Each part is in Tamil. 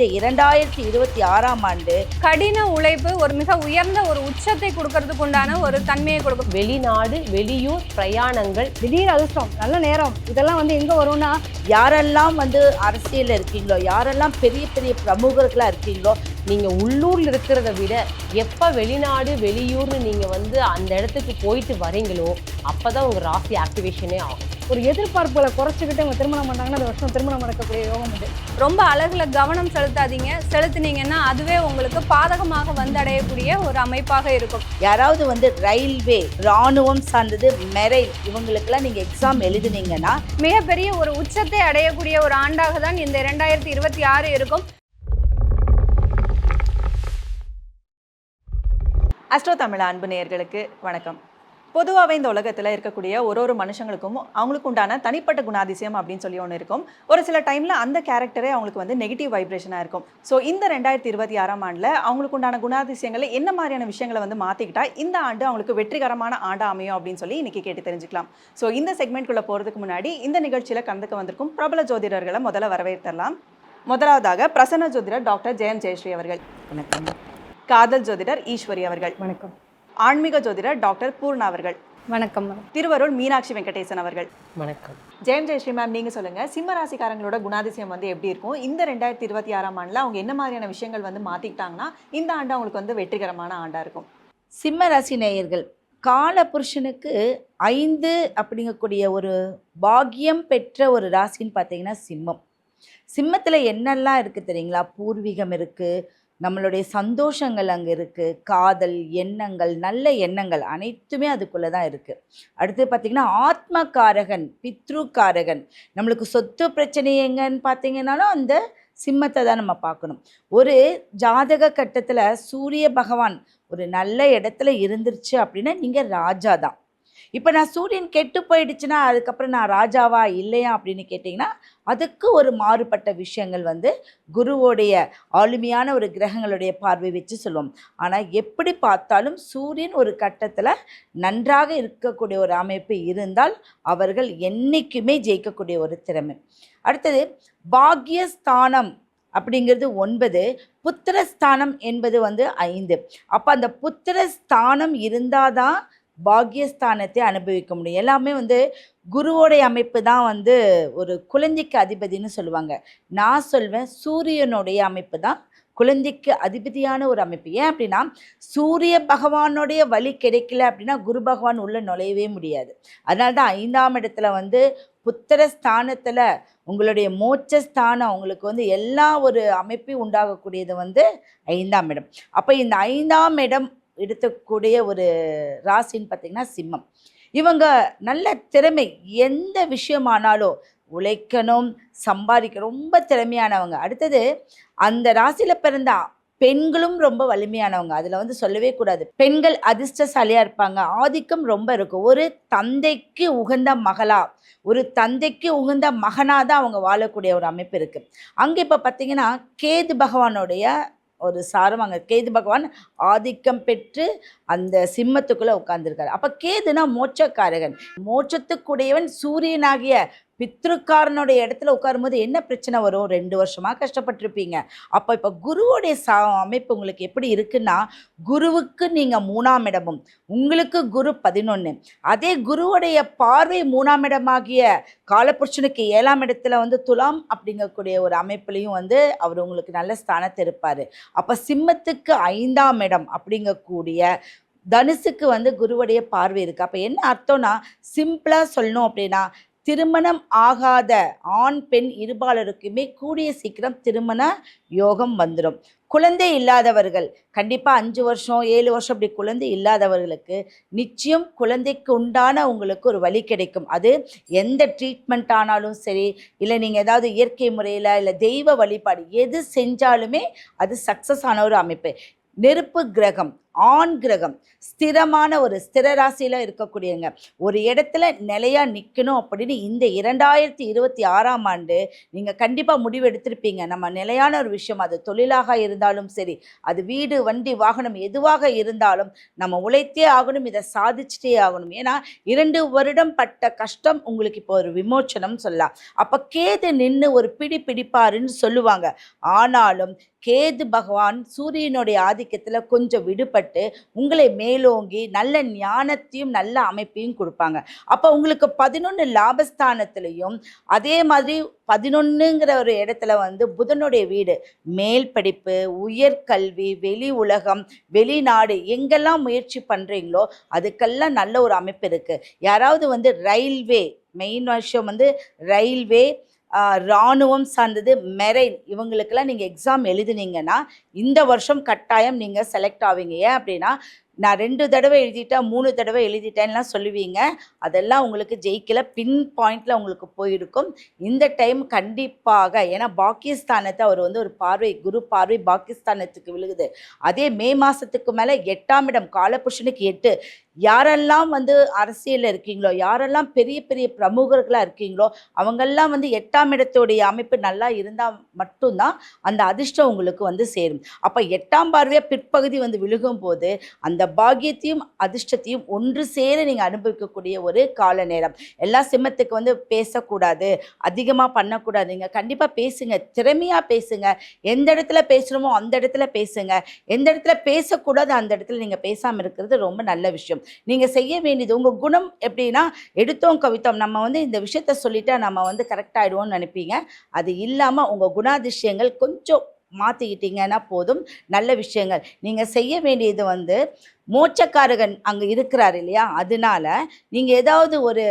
இந்த இரண்டாயிரத்தி இருபத்தி ஆறாம் ஆண்டு கடின உழைப்பு ஒரு மிக உயர்ந்த ஒரு உச்சத்தை கொடுக்கறதுக்கு உண்டான ஒரு தன்மையை கொடுக்கும். வெளிநாடு வெளியூர் பிரயாணங்கள் திடீர் அதிர்ஷ்டம் நல்ல நேரம் இதெல்லாம் வந்து எங்கே வரும்னா யாரெல்லாம் வந்து அரசியலில் இருக்கீங்களோ யாரெல்லாம் பெரிய பெரிய பிரமுகர்களாக இருக்கீங்களோ நீங்க உள்ளூர்ல இருக்கிறத விட எப்ப வெளிநாடு வெளியூர்னு நீங்க வந்து அந்த இடத்துக்கு போயிட்டு வரீங்களோ அப்பதான் உங்க ராசி ஆக்டிவேஷனே ஆகும். ஒரு எதிர்பார்ப்புகளை குறைச்சிக்கிட்டு அவங்க திருமணம் பண்ணாங்கன்னா அந்த வருஷம் திருமணம் நடக்கக்கூடிய யோகம் உண்டு. ரொம்ப அழகுல கவனம் செலுத்தாதீங்க செலுத்துனீங்கன்னா அதுவே உங்களுக்கு பாதகமாக வந்தடையக்கூடிய ஒரு அமைப்பாக இருக்கும். யாராவது வந்து ரயில்வே ராணுவம் சார்ந்தது மெரைல் இவங்களுக்கெல்லாம் நீங்கள் எக்ஸாம் எழுதுனீங்கன்னா மிகப்பெரிய ஒரு உச்சத்தை அடையக்கூடிய ஒரு ஆண்டாக தான் இந்த இரண்டாயிரத்தி இருபத்தி ஆறு இருக்கும். அஸ்ட்ரோ தமிழ் அன்பு நேயர்களுக்கு வணக்கம். பொதுவாகவே இந்த உலகத்தில் இருக்கக்கூடிய ஒரு ஒரு மனுஷங்களுக்கும் அவங்களுக்கு உண்டான தனிப்பட்ட குணாதிசயம் அப்படின்னு சொல்லி ஒன்று இருக்கும். ஒரு சில டைமில் அந்த கேரக்டரே அவங்களுக்கு வந்து நெகட்டிவ் வைப்ரேஷனாக இருக்கும். ஸோ இந்த ரெண்டாயிரத்தி இருபத்தி ஆறாம் ஆண்டில் அவங்களுக்கு உண்டான குணாதிசயங்களை என்ன மாதிரியான விஷயங்களை வந்து மாற்றிக்கிட்டா இந்த ஆண்டு அவங்களுக்கு வெற்றிகரமான ஆண்டாக அமையும் அப்படின்னு சொல்லி இன்னைக்கு கேட்டு தெரிஞ்சுக்கலாம். ஸோ இந்த செக்மெண்ட்குள்ளே போகிறதுக்கு முன்னாடி இந்த நிகழ்ச்சியில் கலந்துக்க வந்திருக்கும் பிரபல ஜோதிடர்களை முதல்ல வரவேற்றலாம். முதலாவதாக பிரசன்ன ஜோதிடர் டாக்டர் ஜெயம் ஜெயஸ்ரீ அவர்கள். வணக்கம். காதல் ஜோதிடர் ஈஸ்வரி அவர்கள். வணக்கம். ஆன்மீக ஜோதிடர் டாக்டர் பூர்ணா அவர்கள். வணக்கம் திருவருள் மீனாட்சி வெங்கடேசன் அவர்கள். வணக்கம். ஜெயம் ஜெயஸ்ரீ மேம் நீங்க சொல்லுங்க. சிம்ம ராசிக்காரங்களோட குணாதிசயம் வந்து எப்படி இருக்கும்? இந்த ரெண்டாயிரத்தி இருபத்தி ஆறாம் ஆண்டுல அவங்க என்ன மாதிரியான விஷயங்கள் வந்து மாத்திக்கிட்டாங்கன்னா இந்த ஆண்டு அவங்களுக்கு வந்து வெற்றிகரமான ஆண்டா இருக்கும். சிம்ம ராசி நேயர்கள் கால புருஷனுக்கு ஐந்து அப்படிங்கக்கூடிய ஒரு பாக்கியம் பெற்ற ஒரு ராசின்னு பார்த்தீங்கன்னா சிம்மம். சிம்மத்தில் என்னெல்லாம் இருக்குது தெரியுங்களா? பூர்வீகம் இருக்குது நம்மளுடைய சந்தோஷங்கள் அங்கே இருக்குது காதல் எண்ணங்கள் நல்ல எண்ணங்கள் அனைத்துமே அதுக்குள்ளே தான் இருக்குது அடுத்து பார்த்திங்கன்னா ஆத்மகாரகன் பித்ருக்காரகன் நம்மளுக்கு சொத்து பிரச்சனை எங்கன்னு பார்த்தீங்கன்னாலும் அந்த சிம்மத்தை தான் நம்ம பார்க்கணும். ஒரு ஜாதக கட்டத்தில் சூரிய பகவான் ஒரு நல்ல இடத்துல இருந்துருச்சு அப்படின்னா நீங்கள் ராஜா தான். இப்போ நான் சூரியன் கெட்டு போயிடுச்சுன்னா அதுக்கப்புறம் நான் ராஜாவா இல்லையா அப்படின்னு கேட்டிங்கன்னா அதுக்கு ஒரு மாறுபட்ட விஷயங்கள் வந்து குருவோடைய ஆளுமையான ஒரு கிரகங்களுடைய பார்வை வச்சு சொல்லுவோம். ஆனால் எப்படி பார்த்தாலும் சூரியன் ஒரு கட்டத்தில் நன்றாக இருக்கக்கூடிய ஒரு அமைப்பு இருந்தால் அவர்கள் என்றைக்குமே ஜெயிக்கக்கூடிய ஒரு திறமை. அடுத்தது பாக்யஸ்தானம் அப்படிங்கிறது ஒன்பது புத்திரஸ்தானம் என்பது வந்து ஐந்து. அப்போ அந்த புத்திரஸ்தானம் இருந்தால் தான் பாக்யஸ்தானத்தை அனுபவிக்க முடியும். எல்லாமே வந்து குருவோடைய அமைப்பு தான் வந்து ஒரு குழந்தைக்கு அதிபதின்னு சொல்லுவாங்க. நான் சொல்வேன் சூரியனுடைய அமைப்பு தான் குழந்தைக்கு அதிபதியான ஒரு அமைப்பு. ஏன் அப்படின்னா சூரிய பகவானுடைய வழி கிடைக்கல அப்படின்னா குரு பகவான் உள்ளே நுழையவே முடியாது. அதனால தான் ஐந்தாம் இடத்துல வந்து புத்திர ஸ்தானத்தில் உங்களுடைய மோட்சஸ்தானம் உங்களுக்கு வந்து எல்லா ஒரு அமைப்பையும் உண்டாகக்கூடியது வந்து ஐந்தாம் இடம். அப்போ இந்த ஐந்தாம் இடம் எடுத்தக்கூடிய ஒரு ராசின்னு பார்த்திங்கன்னா சிம்மம். இவங்க நல்ல திறமை எந்த விஷயமானாலும் உழைக்கணும் சம்பாதிக்க ரொம்ப திறமையானவங்க. அடுத்தது அந்த ராசியில் பிறந்த பெண்களும் ரொம்ப வலிமையானவங்க. அதில் வந்து சொல்லவே கூடாது. பெண்கள் அதிர்ஷ்டசாலியாக இருப்பாங்க. ஆதிக்கம் ரொம்ப இருக்கும். ஒரு தந்தைக்கு உகந்த மகளா ஒரு தந்தைக்கு உகந்த மகனாக தான் அவங்க வாழக்கூடிய ஒரு அமைப்பு இருக்குது அங்கே இப்போ பார்த்தீங்கன்னா கேது பகவானுடைய ஒரு சாரம் அங்கே கேது பகவான் ஆதிக்கம் பெற்று அந்த சிம்மத்துக்குள்ளே உட்கார்ந்துருக்காரு. அப்போ கேதுனா மோட்சக்காரகன். மோட்சத்துக்குடையவன் சூரியனாகிய பித்ருக்காரனுடைய இடத்துல உட்காரும்போது என்ன பிரச்சனை வரும்? ரெண்டு வருஷமாக கஷ்டப்பட்டிருப்பீங்க. அப்போ இப்போ குருவோடைய சா அமைப்பு உங்களுக்கு எப்படி இருக்குன்னா குருவுக்கு நீங்கள் மூணாம் இடமும் உங்களுக்கு குரு பதினொன்று அதே குருவுடைய பார்வை மூணாம் இடமாகிய காலப்புருஷனுக்கு ஏழாம் இடத்துல வந்து துலாம் அப்படிங்கக்கூடிய ஒரு அமைப்புலையும் வந்து அவர் உங்களுக்கு நல்ல ஸ்தானத்தை இருப்பார். அப்போ சிம்மத்துக்கு ஐந்தாம் இடம் அப்படிங்கக்கூடிய தனுசுக்கு வந்து குருவுடைய பார்வை இருக்குது அப்போ என்ன அர்த்தம்னா சிம்பிளாக சொல்லணும் அப்படின்னா திருமணம் ஆகாத ஆண் பெண் இருபாலருக்குமே கூடிய சீக்கிரம் திருமண யோகம் வந்துடும் குழந்தை இல்லாதவர்கள் கண்டிப்பாக அஞ்சு வருஷம் ஏழு வருஷம் அப்படி குழந்தை இல்லாதவர்களுக்கு நிச்சயம் குழந்தைக்கு உண்டான உங்களுக்கு ஒரு வழி கிடைக்கும். அது எந்த ட்ரீட்மெண்ட் ஆனாலும் சரி இல்லை நீங்கள் ஏதாவது இயற்கை முறையில் இல்லை தெய்வ வழிபாடு எது செஞ்சாலுமே அது சக்ஸஸ் ஆன ஒரு அமைப்பு. நெருப்பு கிரகம் ஆண் கிரகம். ஸ்திரமான ஒரு ஸ்திர ராசியில் இருக்கக்கூடியவங்க. ஒரு இடத்துல நிலையாக நிற்கணும் அப்படின்னு இந்த இரண்டாயிரத்தி இருபத்தி ஆறாம் ஆண்டு நீங்கள் கண்டிப்பாக முடிவு எடுத்திருப்பீங்க. நம்ம நிலையான ஒரு விஷயம் அது தொழிலாக இருந்தாலும் சரி அது வீடு வண்டி வாகனம் எதுவாக இருந்தாலும் நம்ம உழைத்தே ஆகணும் இதை சாதிச்சிட்டே ஆகணும். ஏன்னா இரண்டு வருடம் பட்ட கஷ்டம் உங்களுக்கு இப்போ ஒரு விமோச்சனம் சொல்லலாம். அப்போ கேது நின்று ஒரு பிடி பிடிப்பாருன்னு சொல்லுவாங்க. ஆனாலும் கேது பகவான் சூரியனுடைய ஆதிக்கத்தில் கொஞ்சம் விடுபட்டு உங்களை மேலோங்கி நல்ல ஞானத்தையும் நல்ல அமைப்பையும் கொடுப்பாங்க. அப்போ உங்களுக்கு பதினொன்று லாபஸ்தானத்துலேயும் அதே மாதிரி பதினொன்றுங்கிற ஒரு இடத்துல வந்து புதனுடைய வீடு மேல் படிப்பு உயர்கல்வி வெளி உலகம் வெளிநாடு எங்கெல்லாம் முயற்சி பண்ணுறீங்களோ அதுக்கெல்லாம் நல்ல ஒரு அமைப்பு இருக்குது யாராவது வந்து ரயில்வே மெயின் விஷயம் வந்து ரயில்வே இராணுவம் சார்ந்தது மெரைன் இவங்களுக்கெல்லாம் நீங்கள் எக்ஸாம் எழுதுனீங்கன்னா இந்த வருஷம் கட்டாயம் நீங்கள் செலக்ட் ஆவீங்க. ஏன் அப்படின்னா நான் ரெண்டு தடவை எழுதிட்டேன் மூணு தடவை எழுதிட்டேன்லாம் சொல்லுவீங்க. அதெல்லாம் உங்களுக்கு ஜெயிக்கல பின் பாயிண்டில் உங்களுக்கு போயிருக்கும். இந்த டைம் கண்டிப்பாக ஏன்னா பாகிஸ்தானத்தை அவர் வந்து ஒரு பார்வை குரு பார்வை பாகிஸ்தானத்துக்கு விழுகுது. அதே மே மாதத்துக்கு மேலே எட்டாம் இடம் காலபுருஷனுக்கு எட்டு. யாரெல்லாம் வந்து அரசியலில் இருக்கீங்களோ யாரெல்லாம் பெரிய பெரிய பிரமுகர்களாக இருக்கீங்களோ அவங்கெல்லாம் வந்து எட்டாம் இடத்துடைய அமைப்பு நல்லா இருந்தால் மட்டும்தான் அந்த அதிர்ஷ்டம் உங்களுக்கு வந்து சேரும். அப்போ எட்டாம் பார்வையாக பிற்பகுதி வந்து விழுகும் போது அந்த பாக்கியத்தையும் அதிர்ஷ்டத்தையும் ஒன்று சேர நீங்கள் அனுபவிக்கக்கூடிய ஒரு கால நேரம் எல்லா சிம்மத்துக்கு வந்து பேசக்கூடாது அதிகமாக பண்ணக்கூடாது. நீங்கள் கண்டிப்பாக பேசுங்க திறமையாக பேசுங்க. எந்த இடத்துல பேசணுமோ அந்த இடத்துல பேசுங்க. எந்த இடத்துல பேசக்கூடாது அந்த இடத்துல நீங்கள் பேசாமல் இருக்கிறது ரொம்ப நல்ல விஷயம். நீங்கள் செய்ய வேண்டியது உங்கள் குணம் எப்படின்னா எடுத்தோம் கவித்தோம். நம்ம வந்து இந்த விஷயத்த சொல்லிட்டா நம்ம வந்து கரெக்டாகிடுவோம்னு நினைப்பீங்க. அது இல்லாமல் உங்கள் குணாதிசயங்கள் கொஞ்சம் மாற்றிக்கிட்டீங்கன்னா போதும். நல்ல விஷயங்கள். நீங்கள் செய்ய வேண்டியது வந்து மோட்சக்காரகன் அங்கே இருக்கிறார் இல்லையா? அதனால நீங்கள் ஏதாவது ஒரு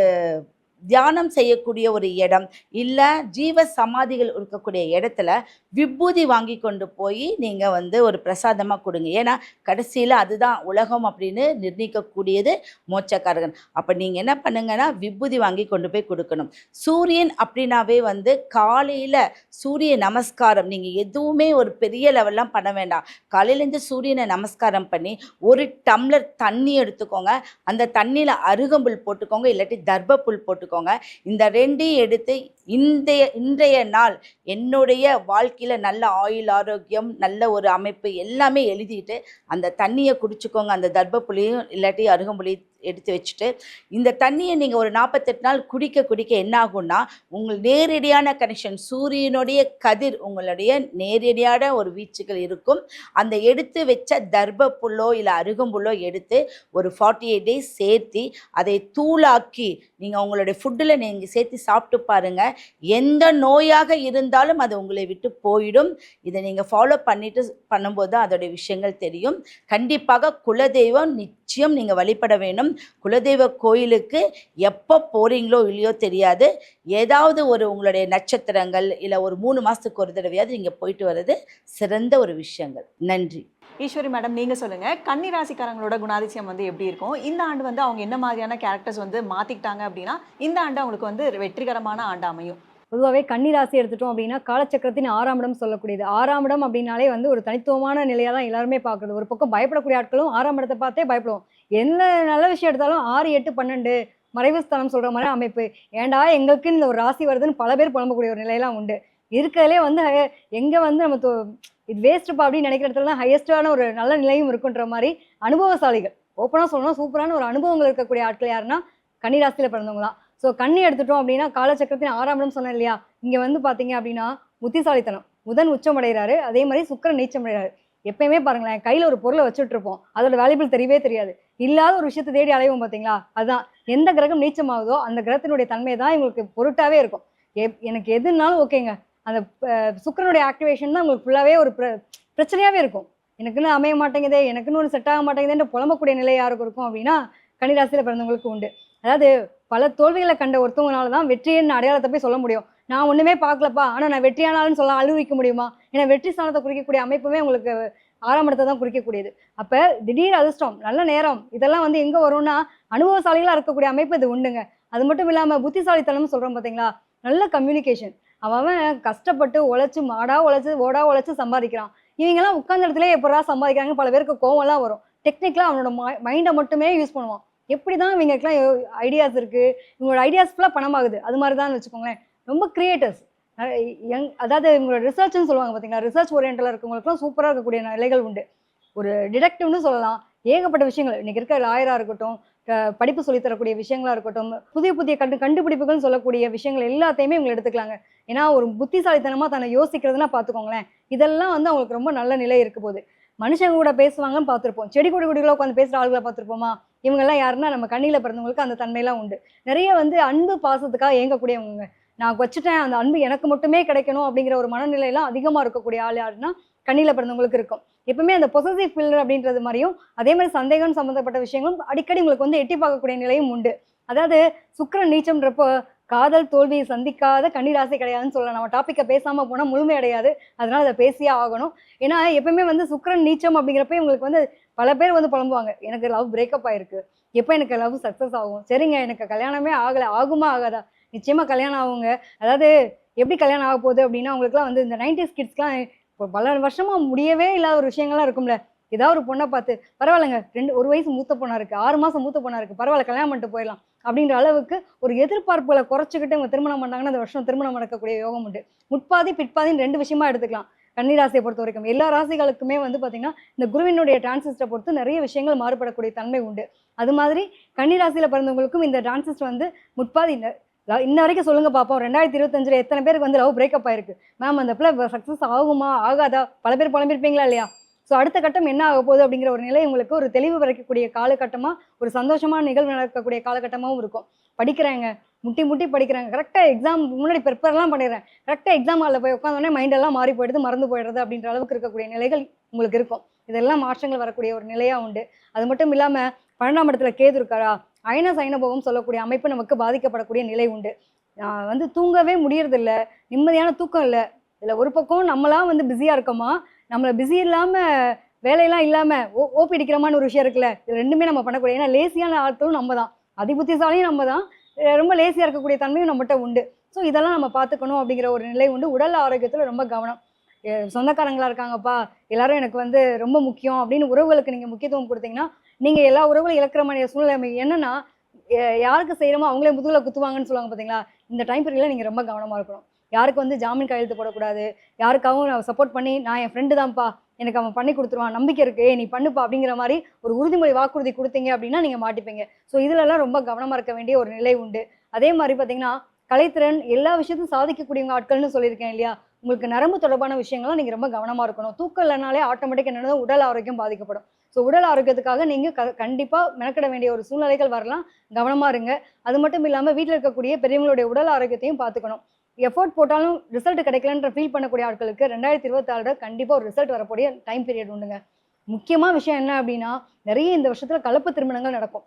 தியானம் செய்யக்கூடிய ஒரு இடம் இல்லை ஜீவ சமாதிகள் இருக்கக்கூடிய இடத்துல விபூதி வாங்கி கொண்டு போய் நீங்கள் வந்து ஒரு பிரசாதமாக கொடுங்க. ஏன்னா கடைசியில் அதுதான் உலகம் அப்படின்னு நிர்ணயிக்கக்கூடியது மோட்சக்காரகன் அப்போ நீங்கள் என்ன பண்ணுங்கன்னா விபூதி வாங்கி கொண்டு போய் கொடுக்கணும். சூரியன் அப்படின்னாவே வந்து காலையில் சூரிய நமஸ்காரம். நீங்கள் எதுவுமே ஒரு பெரிய லெவல்லாம் பண்ண வேண்டாம். காலையிலேருந்து சூரியனை நமஸ்காரம் பண்ணி ஒரு டம்ளர் தண்ணி எடுத்துக்கோங்க. அந்த தண்ணியில் அருகம்புல் போட்டுக்கோங்க இல்லாட்டி தர்பப்புல் போட்டுக்கோங்க. இந்த ரெண்டையும் எடுத்து இன்றைய இன்றைய நாள் என்னுடைய வாழ்க்கை கீழே நல்ல ஆயுள் ஆரோக்கியம் நல்ல ஒரு அமைப்பு எல்லாமே எழுதிட்டு அந்த தண்ணியை குடிச்சுக்கோங்க. அந்த தர்பப்புலியும் இல்லாட்டி அருகம்புலியும் எடுத்து வச்சுட்டு இந்த தண்ணியை நீங்கள் ஒரு நாற்பத்தெட்டு நாள் குடிக்க குடிக்க என்ன ஆகும்னா உங்கள் நேரடியான கனெக்ஷன் சூரியனுடைய கதிர் உங்களுடைய நேரடியான ஒரு வீச்சுகள் இருக்கும். அந்த எடுத்து வச்ச தர்ப புல்லோ இல்லை அருகம்புல்லோ எடுத்து ஒரு ஃபார்ட்டி எயிட் டேஸ் சேர்த்தி அதை தூளாக்கி நீங்கள் உங்களுடைய ஃபுட்டில் நீங்கள் சேர்த்து சாப்பிட்டு பாருங்கள் எந்த நோயாக இருந்தாலும் அது உங்களை விட்டு போ போயிடும். இதை நீங்கள் ஃபாலோ பண்ணிட்டு பண்ணும்போது தான் அதோடைய விஷயங்கள் தெரியும். கண்டிப்பாக குலதெய்வம் நிச்சயம் நீங்கள் வழிபட வேணும். குலதெய்வ கோயிலுக்கு எப்போ போகிறீங்களோ இல்லையோ தெரியாது. ஏதாவது ஒரு உங்களுடைய நட்சத்திரங்கள் இல்லை ஒரு மூணு மாதத்துக்கு ஒரு தடவையாவது நீங்கள் போயிட்டு வர்றது சிறந்த ஒரு விஷயங்கள். நன்றி. ஈஸ்வரி மேடம் நீங்கள் சொல்லுங்கள் கன்னிராசிக்காரங்களோட குணாதிசயம் வந்து எப்படி இருக்கும்? இந்த ஆண்டு வந்து அவங்க என்ன மாதிரியான கேரக்டர்ஸ் வந்து மாற்றிக்கிட்டாங்க அப்படின்னா இந்த ஆண்டு அவங்களுக்கு வந்து வெற்றிகரமான ஆண்டு அமையும். பொதுவாகவே கன்னிராசி எடுத்துட்டோம் அப்படின்னா காலச்சக்கரத்தின் ஆறாம் இடம் சொல்லக்கூடியது. ஆறாம் இடம் அப்படின்னாலே வந்து ஒரு தனித்துவமான நிலையாக தான் எல்லாருமே பார்க்குறது. ஒரு பக்கம் பயப்படக்கூடிய ஆட்களும் ஆறாம் இடத்தை பார்த்தே பயப்படுவோம். எந்த நல்ல விஷயம் எடுத்தாலும் ஆறு எட்டு பன்னெண்டு மறைவு ஸ்தலம் சொல்கிற மாதிரி அமைப்பு. ஏன்டா எங்களுக்கு இந்த ஒரு ராசி வருதுன்னு பல பேர் புலம்பக்கூடிய ஒரு நிலையெல்லாம் உண்டு. இருக்கிறதுலே வந்து எங்கே வந்து நம்ம தொ- இது வேஸ்ட்டுப்பா அப்படின்னு நினைக்கிற இடத்துல தான் ஹையஸ்டான ஒரு நல்ல நிலையும் இருக்குன்ற மாதிரி அனுபவசாலிகள். ஓப்பனாக சொல்லணும் சூப்பரான ஒரு அனுபவங்கள் இருக்கக்கூடிய ஆட்கள் யாருன்னா கன்னிராசியில் பிறந்தவங்க தான். ஸோ கண்ணு எடுத்துட்டோம் அப்படின்னா காலச்சக்கரத்தின் ஆறாம் இடம் சொன்னேன் இல்லையா? இங்கே வந்து பார்த்தீங்க அப்படின்னா புத்திசாலித்தனம். புதன் உச்சமடைகிறாரு. அதே மாதிரி சுக்கிரன் நீச்சமடைகிறாரு. எப்பயுமே பாருங்களேன் கையில் ஒரு பொருளை வச்சுட்டு இருப்போம் அதோட வேலைபிள் தெரியவே தெரியாது. இல்லாத ஒரு விஷயத்தை தேடி அலைவோம் பார்த்தீங்களா அதுதான் எந்த கிரகம் நீச்சமாகுதோ அந்த கிரகத்தினுடைய தன்மை தான் இவங்களுக்கு பொருட்டாவே இருக்கும். எப்- எனக்கு எதுனாலும் ஓகேங்க. அந்த சுக்கரனுடைய ஆக்டிவேஷன் தான் உங்களுக்கு ஃபுல்லாகவே ஒரு பிர பிரச்சனையாகவே இருக்கும். எனக்குன்னு அமைய மாட்டேங்குதே எனக்குன்னு ஒரு செட் ஆக மாட்டேங்குதுன்னு புலம்பக்கூடிய நிலை யாருக்கு இருக்கும் அப்படின்னா கன்னிராசியில் பிறந்தவங்களுக்கு உண்டு. அதாவது பல தோல்விகளை கண்ட ஒருத்தவங்கனால தான் வெற்றியின் அடையாளத்தை போய் சொல்ல முடியும். நான் ஒன்றுமே பார்க்கலப்பா. ஆனால் நான் வெற்றியானாலும் சொல்ல அழுவிக்க முடியுமா? ஏன்னா வெற்றி ஸ்தானத்தை குறிக்கக்கூடிய அமைப்புமே உங்களுக்கு ஆறாம் இடத்தை தான் குறிக்கக்கூடியது. அப்போ திடீர் அதிர்ஷ்டம் நல்ல நேரம் இதெல்லாம் வந்து எங்கே வரும்னா அனுபவசாலிகளாக இருக்கக்கூடிய அமைப்பு இது உண்டுங்க. அது மட்டும் இல்லாமல் புத்திசாலித்தனம் சொல்கிறோம் பார்த்தீங்களா நல்ல கம்யூனிகேஷன் அவன் அவன் கஷ்டப்பட்டு உழைச்சி மாடா உழைச்சி ஓடா உழைச்சி சம்பாதிக்கிறான். இவங்கெல்லாம் உட்காந்த இடத்துல எப்படா சம்பாதிக்கிறாங்க பல பேருக்கு கோவம்லாம் வரும். டெக்னிக்கலாக அவனோட மைண்டை மட்டுமே யூஸ் பண்ணுவான். எப்படி தான் இவங்களுக்குலாம் ஐடியாஸ் இருக்குது இவங்களோட ஐடியாஸ் ஃபுல்லாக பணமாகுது. அது மாதிரி தான் வச்சுக்கோங்களேன். ரொம்ப க்ரியேட்டர்ஸ் யங் அதாவது இவங்களோட ரிசர்ச்னு சொல்லுவாங்க பார்த்தீங்களா ரிசர்ச் ஓரியன்டில் இருக்கவங்களுக்குலாம் சூப்பராக இருக்கக்கூடிய நிலைகள் உண்டு. ஒரு டிடெக்டிவ்னு சொல்லலாம். ஏகப்பட்ட விஷயங்கள். இன்றைக்கி இருக்க லாயராக இருக்கட்டும் படிப்பு சொல்லித் தரக்கூடிய இருக்கட்டும் புதிய புதிய கண்டு கண்டுபிடிப்புகள்னு சொல்லக்கூடிய விஷயங்கள் எல்லாத்தையுமே இவங்க எடுத்துக்கலாங்க. ஏன்னா ஒரு புத்திசாலித்தனமாக தன்னை யோசிக்கிறதுனா பார்த்துக்கோங்களேன் இதெல்லாம் வந்து அவங்களுக்கு ரொம்ப நல்ல நிலை இருக்க போகுது. மனுஷங்க கூட பேசுவாங்கன்னு பார்த்துருப்போம். செடி கொடி கொடிகளை உட்காந்து பேசுகிற ஆளுகளை பார்த்துருப்போமா? இவங்கெல்லாம் யாருன்னா நம்ம கண்ணியில் பிறந்தவங்களுக்கு அந்த தன்மையெல்லாம் உண்டு. நிறைய வந்து அன்பு பாசத்துக்காக இயங்கக்கூடியவங்க. நான் வச்சுட்டேன் அந்த அன்பு எனக்கு மட்டுமே கிடைக்கணும் அப்படிங்கிற ஒரு மனநிலையெல்லாம் அதிகமாக இருக்கக்கூடிய ஆள் யாருன்னா கண்ணியில் பிறந்தவங்களுக்கு இருக்கும். எப்பவுமே அந்த பொசசிவ் ஃபில்லர் அப்படின்றது மாதிரியும் அதே மாதிரி சந்தேகம் சம்மந்தப்பட்ட விஷயங்களும் அடிக்கடி உங்களுக்கு வந்து எட்டி பார்க்கக்கூடிய நிலையும் உண்டு. அதாவது சுக்கரன் நீச்சம்ன்றப்போ காதல் தோல்வியை சந்திக்காத கன்னிராசி கிடையாதுன்னு சொல்லலாம். நம்ம டாப்பிக்கை பேசாமல் போனால் முழுமையடையாது அதனால் அதை பேசியே ஆகணும். ஏன்னா எப்பவுமே வந்து சுக்கரன் நீச்சம் அப்படிங்கிறப்ப உங்களுக்கு வந்து பல பேர் வந்து புலம்புவாங்க. எனக்கு லவ் பிரேக்கப் ஆயிருக்கு. எப்போ எனக்கு லவ் சக்ஸஸ் ஆகும்? சரிங்க எனக்கு கல்யாணமே ஆகலை. ஆகுமா ஆகாதா? நிச்சயமாக கல்யாணம் ஆகுங்க. அதாவது எப்படி கல்யாணம் ஆக போகுது அப்படின்னா அவங்களுக்குலாம் வந்து இந்த நைன்டிஸ் கிட்ஸ்லாம் இப்போ பல வருஷமாக முடியவே இல்லாத ஒரு விஷயங்கள்லாம் இருக்கும்ல. ஏதாவது ஒரு பொண்ணை பார்த்து பரவாயில்லைங்க ரெண்டு ஒரு வயசு மூத்த பொண்ணா இருக்கு ஆறு மாசம் மூத்த பொண்ணா இருக்கு பரவாயில்ல கல்யாணம் பண்ணிட்டு போயிடலாம் அப்படின்ற அளவுக்கு ஒரு எதிர்பார்ப்புகளை குறைச்சிக்கிட்டு இவங்க திருமணம் பண்ணாங்கன்னா அந்த வருஷம் திருமணம் நடக்கக்கூடிய யோகம் உண்டு. முட்பாதி பிற்பாதின்னு ரெண்டு விஷயமா எடுத்துக்கலாம். கன்னிராசியை பொறுத்த வரைக்கும் எல்லா ராசிகளுக்குமே வந்து பார்த்தீங்கன்னா இந்த குருவினுடைய டிரான்சிஸ்டரை பொறுத்து நிறைய விஷயங்கள் மாறுபடக்கூடிய தன்மை உண்டு. அது மாதிரி கன்னிராசியில் பிறந்தவங்களுக்கும் இந்த டிரான்சிஸ்ட் வந்து முட்பாதி இன்ன வரைக்கும் சொல்லுங்க பார்ப்போம் ரெண்டாயிரத்தி இருபத்தஞ்சில் எத்தனை பேருக்கு வந்து லவ் பிரேக்கப் ஆயிருக்கு? மேம் அந்த பிள்ளை சக்ஸஸ் ஆகுமா ஆகாதா? பல பேர் புலம்பிருப்பீங்களா இல்லையா? ஸோ அடுத்த கட்டம் என்ன ஆக போகுது அப்படிங்கிற ஒரு நிலை உங்களுக்கு ஒரு தெளிவு வரைக்கக்கூடிய காலகட்டமாக ஒரு சந்தோஷமான நிகழ்வு நடக்கக்கூடிய காலகட்டமாகவும் இருக்கும். படிக்கிறாங்க முட்டி முட்டி படிக்கிறாங்க. கரெக்டாக எக்ஸாம் முன்னாடி ப்ரிப்பேர்லாம் பண்ணிடுறேன். கரெக்டாக எக்ஸாம் ஹாலில் போய் உட்காந்தோடனே மைண்டெல்லாம் மாறி போயிடுது மறந்து போயிடுறது அப்படின்ற அளவுக்கு இருக்கக்கூடிய நிலைகள் உங்களுக்கு இருக்கும். இதெல்லாம் மாற்றங்கள் வரக்கூடிய ஒரு நிலையாக உண்டு. அது மட்டும் இல்லாமல் பன்னெண்டாம் இடத்துல கேது இருக்காரா? அயன சைனபோகம் சொல்லக்கூடிய அமைப்பு நமக்கு பாதிக்கப்படக்கூடிய நிலை உண்டு. வந்து தூங்கவே முடியறதில்ல. நிம்மதியான தூக்கம் இல்லை. இதில் ஒரு பக்கம் நம்மளாம் வந்து பிஸியாக இருக்கோமா? நம்மளை பிஸி இல்லாமல் வேலையெல்லாம் இல்லாமல் ஓ ஓபி அடிக்கிறமான ஒரு விஷயம் இருக்குல்ல இது ரெண்டுமே நம்ம பண்ணக்கூடிய ஏன்னா லேசியான ஆட்களும் நம்ம தான் அதிபுத்திசாலியும் நம்ம தான் ரொம்ப லேசியாக இருக்கக்கூடிய தன்மையும் நம்மகிட்ட உண்டு. ஸோ இதெல்லாம் நம்ம பார்த்துக்கணும் அப்படிங்கிற ஒரு நிலை உண்டு. உடல் ஆரோக்கியத்தில் ரொம்ப கவனம். சொந்தக்காரங்களாக இருக்காங்கப்பா எல்லாரும் எனக்கு வந்து ரொம்ப முக்கியம் அப்படின்னு உறவுகளுக்கு நீங்கள் முக்கியத்துவம் கொடுத்தீங்கன்னா நீங்கள் எல்லா உறவுகளும் இழக்கிற மாதிரி சூழ்நிலை என்னென்னா யாருக்கு செய்கிறோமோ அவங்களே முதுகில் குத்துவாங்கன்னு சொல்லுவாங்க பார்த்தீங்களா இந்த டைம் பீரியடில் நீங்கள் ரொம்ப கவனமாக இருக்கணும். யாருக்கு வந்து ஜாமீன் கையெழுத்து போடக்கூடாது? யாருக்காகவும் சப்போர்ட் பண்ணி நான் என் ஃப்ரெண்டு தான்ப்பா. எனக்கு அவன் பண்ணி கொடுத்துருவான். நம்பிக்கை இருக்கு. நீ பண்ணுப்பா அப்படிங்கிற மாதிரி ஒரு உறுதிமொழி வாக்குறுதி கொடுத்தீங்க அப்படின்னா நீங்கள் மாட்டிப்பீங்க. ஸோ இதுலலாம் ரொம்ப கவனமாக இருக்க வேண்டிய ஒரு நிலை உண்டு. அதே மாதிரி பார்த்தீங்கன்னா கலைத்திறன் எல்லா விஷயத்தையும் சாதிக்கக்கூடியவங்க ஆட்கள்னு சொல்லியிருக்கேன் இல்லையா? உங்களுக்கு நரம்பு தொடர்பான விஷயங்கள்லாம் நீங்கள் ரொம்ப கவனமாக இருக்கணும். தூக்கம் இல்லைனாலே ஆட்டோமேட்டிக் என்னன்னா உடல் ஆரோக்கியம் பாதிக்கப்படும். ஸோ உடல் ஆரோக்கியத்துக்காக நீங்கள் க கண்டிப்பாக மெனக்கிட வேண்டிய ஒரு சூழ்நிலைகள் வரலாம். கவனமாக இருங்க. அது மட்டும் இல்லாமல் வீட்டில் இருக்கக்கூடிய பெரியவங்களுடைய உடல் ஆரோக்கியத்தையும் பார்த்துக்கணும் எஃபோர்ட் போட்டாலும் ரிசல்ட் கிடைக்கலன்ற ஃபீல் பண்ணக்கூடிய ஆட்களுக்கு ரெண்டாயிரத்தி இருபத்தாறு கண்டிப்பாக ஒரு ரிசல்ட் வரக்கூடிய டைம் பீரியட் உண்டுங்க. முக்கியமாக விஷயம் என்ன அப்படின்னா நிறைய இந்த வருஷத்தில் கலப்பு திருமணங்கள் நடக்கும்.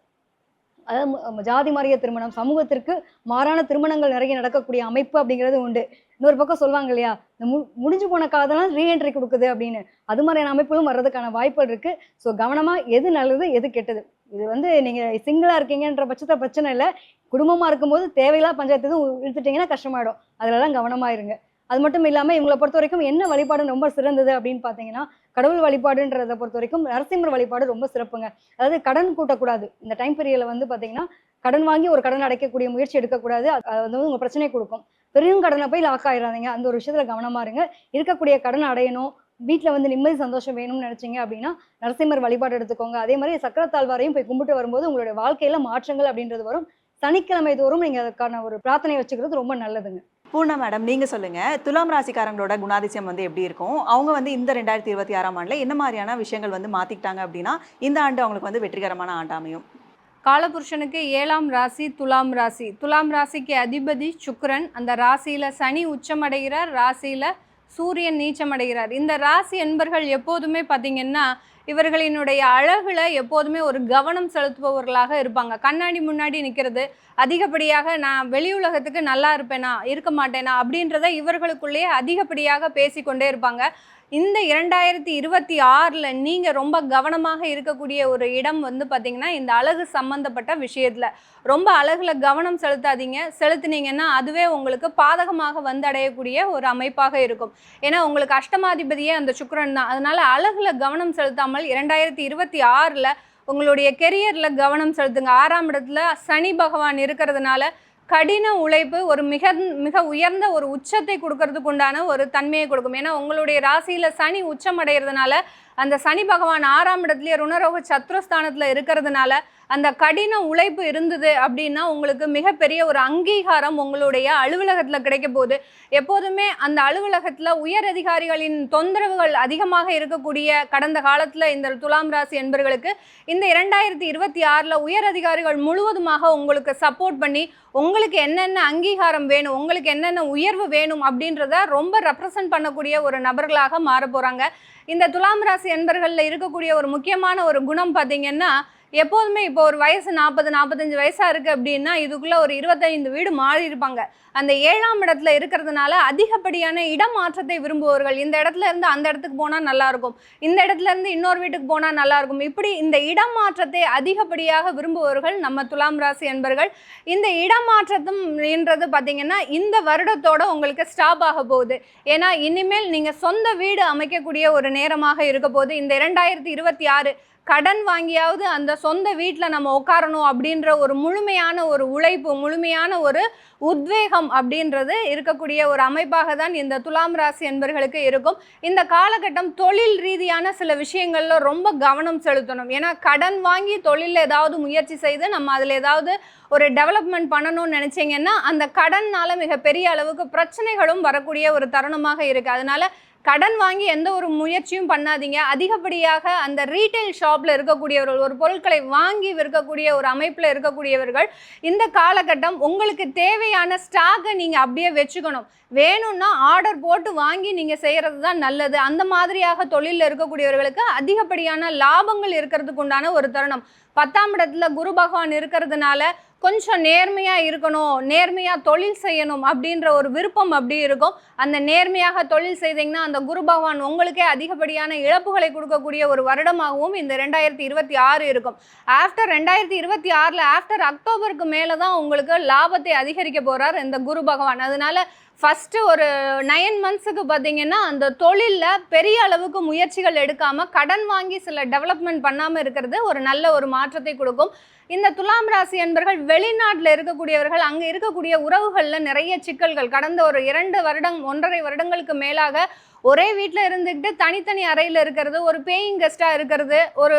அதாவது ஜாதி மாறிய திருமணம் சமூகத்திற்கு மாறான திருமணங்கள் நிறைய நடக்கக்கூடிய அமைப்பு அப்படிங்கிறது உண்டு. இன்னொரு பக்கம் சொல்லுவாங்க இல்லையா இந்த மு முடிஞ்சு போன காதெல்லாம் ரீஎன்ட்ரி கொடுக்குது அப்படின்னு. அது மாதிரியான அமைப்புகளும் வர்றதுக்கான வாய்ப்புகள் இருக்குது ஸோ கவனமாக எது நல்லது எது கெட்டது. இது வந்து நீங்கள் சிங்கிளாக இருக்கீங்கன்ற பட்சத்தில் பிரச்சனை இல்லை. குடும்பமாக இருக்கும்போது தேவையில்லா பஞ்சாயத்து எதுவும் இழுத்துட்டிங்கன்னா கஷ்டமாயிடும். அதிலலாம் கவனமாக இருங்க அது மட்டும் இல்லாமல் இவங்களை பொறுத்த வரைக்கும் என்ன வழிபாடு ரொம்ப சிறந்தது அப்படின்னு பார்த்தீங்கன்னா கடவுள் வழிபாடுன்றதை பொறுத்த வரைக்கும் நரசிம்மர் வழிபாடு ரொம்ப சிறப்புங்க. அதாவது கடன் கூட்டக்கூடாது. இந்த டைம் பீரியடில் வந்து பார்த்தீங்கன்னா கடன் வாங்கி ஒரு கடன் அடைக்கக்கூடிய முயற்சி எடுக்கக்கூடாது. அது வந்து உங்கள் பிரச்சனையை கொடுக்கும். பெரியும் கடனை போய் லாக் ஆயிடாதீங்க அந்த ஒரு விஷயத்தில் கவனமாக இருங்க. இருக்கக்கூடிய கடன் அடையணும். வீட்டில் வந்து நிம்மதி சந்தோஷம் வேணும்னு நினச்சிங்க அப்படின்னா நரசிம்மர் வழிபாடு எடுத்துக்கோங்க. அதே மாதிரி சக்கரத்தாழ்வாரையும் போய் கும்பிட்டு வரும்போது உங்களுடைய வாழ்க்கையில மாற்றங்கள் அப்படின்றது வரும். சனிக்கிழமை தோறும் நீங்கள் அதுக்கான ஒரு பிரார்த்தனை வச்சுக்கிறது ரொம்ப நல்லதுங்க. பூர்ணா மேடம் நீங்க சொல்லுங்க. துலாம் ராசிக்காரங்களோட குணாதிசயம் வந்து எப்படி இருக்கும்? அவங்க வந்து இந்த ரெண்டாயிரத்தி இருபத்தி ஆறாம் ஆண்டுல என்ன மாதிரியான விஷயங்கள் வந்து மாத்திக்கிட்டாங்க அப்படின்னா இந்த ஆண்டு அவங்களுக்கு வந்து வெற்றிகரமான ஆண்டு அமையும். காலபுருஷனுக்கு ஏழாம் ராசி துலாம் ராசி. துலாம் ராசிக்கு அதிபதி சுக்கிரன். அந்த ராசியில சனி உச்சமடைகிறார். ராசியில சூரியன் நீச்சமடைகிறார். இந்த ராசி என்பர்கள் எப்போதுமே பார்த்தீங்கன்னா இவர்களினுடைய அழகில் எப்போதுமே ஒரு கவனம் செலுத்துபவர்களாக இருப்பாங்க. கண்ணாடி முன்னாடி நிற்கிறது அதிகப்படியாக நான் வெளி உலகத்துக்கு நல்லா இருப்பேனா இருக்க மாட்டேனா அப்படின்றத இவர்களுக்குள்ளேயே அதிகப்படியாக பேசிக்கொண்டே இருப்பாங்க. இந்த இரண்டாயிரத்தி இருபத்தி ஆறில் நீங்கள் ரொம்ப கவனமாக இருக்கக்கூடிய ஒரு இடம் வந்து பார்த்திங்கன்னா இந்த அழகு சம்மந்தப்பட்ட விஷயத்தில். ரொம்ப அழகில் கவனம் செலுத்தாதீங்க. செலுத்துனீங்கன்னா அதுவே உங்களுக்கு பாதகமாக வந்தடையக்கூடிய ஒரு அமைப்பாக இருக்கும். ஏன்னா உங்களுக்கு அஷ்டமாதிபதியே அந்த சுக்கரன் தான். அதனால் அழகில் கவனம் செலுத்தாமல் இரண்டாயிரத்தி இருபத்தி ஆறில் உங்களுடைய கெரியரில் கவனம் செலுத்துங்க. ஆறாம் இடத்துல சனி பகவான் இருக்கிறதுனால கடின உழைப்பு ஒரு மிக மிக உயர்ந்த ஒரு உச்சத்தை கொடுக்கறதுக்கு உண்டான ஒரு தன்மையை கொடுக்கும். ஏன்னா உங்களுடைய ராசியில் சனி உச்சம் அடைகிறதுனால அந்த சனி பகவான் ஆறாம் இடத்துலயே ருணரோக சத்ருஸ்தானத்தில் இருக்கிறதுனால அந்த கடின உழைப்பு இருந்தது அப்படின்னா உங்களுக்கு மிகப்பெரிய ஒரு அங்கீகாரம் உங்களுடைய அலுவலகத்தில் கிடைக்க போகுது. எப்போதுமே அந்த அலுவலகத்தில் உயர் அதிகாரிகளின் தொந்தரவுகள் அதிகமாக இருக்கக்கூடிய கடந்த காலத்தில் இந்த துலாம் ராசி என்பர்களுக்கு இந்த இரண்டாயிரத்தி இருபத்தி ஆறில் உயர் அதிகாரிகள் முழுவதுமாக உங்களுக்கு சப்போர்ட் பண்ணி உங்களுக்கு என்னென்ன அங்கீகாரம் வேணும் உங்களுக்கு என்னென்ன உயர்வு வேணும் அப்படின்றத ரொம்ப ரெப்ரசன்ட் பண்ணக்கூடிய ஒரு நபர்களாக மாற போகிறாங்க இந்த துலாம் ராசி என்பர்களில் இருக்கக்கூடிய ஒரு முக்கியமான ஒரு குணம் பார்த்தீங்கன்னா எப்போதுமே இப்போ ஒரு வயசு நாற்பது நாற்பத்தஞ்சு வயசா இருக்கு அப்படின்னா இதுக்குள்ள ஒரு இருபத்தைந்து வீடு மாறி இருப்பாங்க. அந்த ஏழாம் இடத்துல இருக்கிறதுனால அதிகப்படியான இடமாற்றத்தை விரும்புவர்கள் இந்த இடத்துல இருந்து அந்த இடத்துக்கு போனால் நல்லா இருக்கும். இந்த இடத்துல இருந்து இன்னொரு வீட்டுக்கு போனால் நல்லா இருக்கும். இப்படி இந்த இடமாற்றத்தை அதிகப்படியாக விரும்புபவர்கள் நம்ம துலாம் ராசி என்பர்கள் இந்த இடமாற்றத்தும் என்றது பார்த்தீங்கன்னா இந்த வருடத்தோட உங்களுக்கு ஸ்டாப் ஆக போகுது. ஏன்னா இனிமேல் நீங்கள் சொந்த வீடு அமைக்கக்கூடிய ஒரு நேரமாக இருக்க போகுது. இந்த இரண்டாயிரத்தி இருபத்தி ஆறு கடன் வாங்கியாவது அந்த சொந்த வீட்டில் நம்ம உட்காரணும் அப்படின்ற ஒரு முழுமையான ஒரு உழைப்பு முழுமையான ஒரு உத்வேகம் அப்படின்றது இருக்கக்கூடிய ஒரு அமைப்பாக தான் இந்த துலாம் ராசி என்பர்களுக்கு இருக்கும். இந்த காலகட்டம் தொழில் ரீதியான சில விஷயங்களில் ரொம்ப கவனம் செலுத்தணும். ஏன்னா கடன் வாங்கி தொழிலில் ஏதாவது முயற்சி செய்து நம்ம அதில் ஏதாவது ஒரு டெவலப்மெண்ட் பண்ணணும்னு நினச்சிங்கன்னா அந்த கடன்னால் மிகப்பெரிய அளவுக்கு பிரச்சனைகளும் வரக்கூடிய ஒரு தருணமாக இருக்குது அதனால் கடன் வாங்கி எந்த ஒரு முயற்சியும் பண்ணாதீங்க. அதிகப்படியாக அந்த ரீட்டைல் ஷாப்பில் இருக்கக்கூடியவர்கள் ஒரு பொருட்களை வாங்கி விற்கக்கூடிய ஒரு அமைப்பில் இருக்கக்கூடியவர்கள் இந்த காலகட்டம் உங்களுக்கு தேவையான ஸ்டாக்கை நீங்கள் அப்படியே வச்சுக்கணும். வேணும்னா ஆர்டர் போட்டு வாங்கி நீங்கள் செய்கிறது தான் நல்லது. அந்த மாதிரியாக தொழிலில் இருக்கக்கூடியவர்களுக்கு அதிகப்படியான லாபங்கள் இருக்கிறதுக்கு உண்டான ஒரு தருணம். பத்தாம் இடத்துல குரு பகவான் இருக்கிறதுனால கொஞ்சம் நேர்மையாக இருக்கணும் நேர்மையாக தொழில் செய்யணும் அப்படின்ற ஒரு விருப்பம் அப்படி இருக்கும். அந்த நேர்மையாக தொழில் செய்தீங்கன்னா அந்த குரு பகவான் உங்களுக்கே அதிகப்படியான இழப்புகளை கொடுக்கக்கூடிய ஒரு வருடமாகவும் இந்த ரெண்டாயிரத்தி இருபத்தி ஆறு இருக்கும். ஆஃப்டர் ரெண்டாயிரத்தி இருபத்தி ஆறில் ஆஃப்டர் அக்டோபருக்கு மேலே தான் உங்களுக்கு லாபத்தை அதிகரிக்க போகிறார் இந்த குரு பகவான். அதனால ஃபஸ்ட்டு ஒரு நைன் மந்த்ஸுக்கு பார்த்தீங்கன்னா அந்த தொழிலில் பெரிய அளவுக்கு முயற்சிகள் எடுக்காமல் கடன் வாங்கி சில டெவலப்மெண்ட் பண்ணாமல் இருக்கிறது ஒரு நல்ல ஒரு மாற்றத்தை கொடுக்கும். இந்த துலாம் ராசி என்பர்கள் வெளிநாட்டில் இருக்கக்கூடியவர்கள் அங்கே இருக்கக்கூடிய உறவுகளில் நிறைய சிக்கல்கள். கடந்த ஒரு இரண்டு வருடம் ஒன்றரை வருடங்களுக்கு மேலாக ஒரே வீட்டில் இருந்துக்கிட்டு தனித்தனி அறையில் இருக்கிறது ஒரு பேயிங் கெஸ்ட்டாக இருக்கிறது ஒரு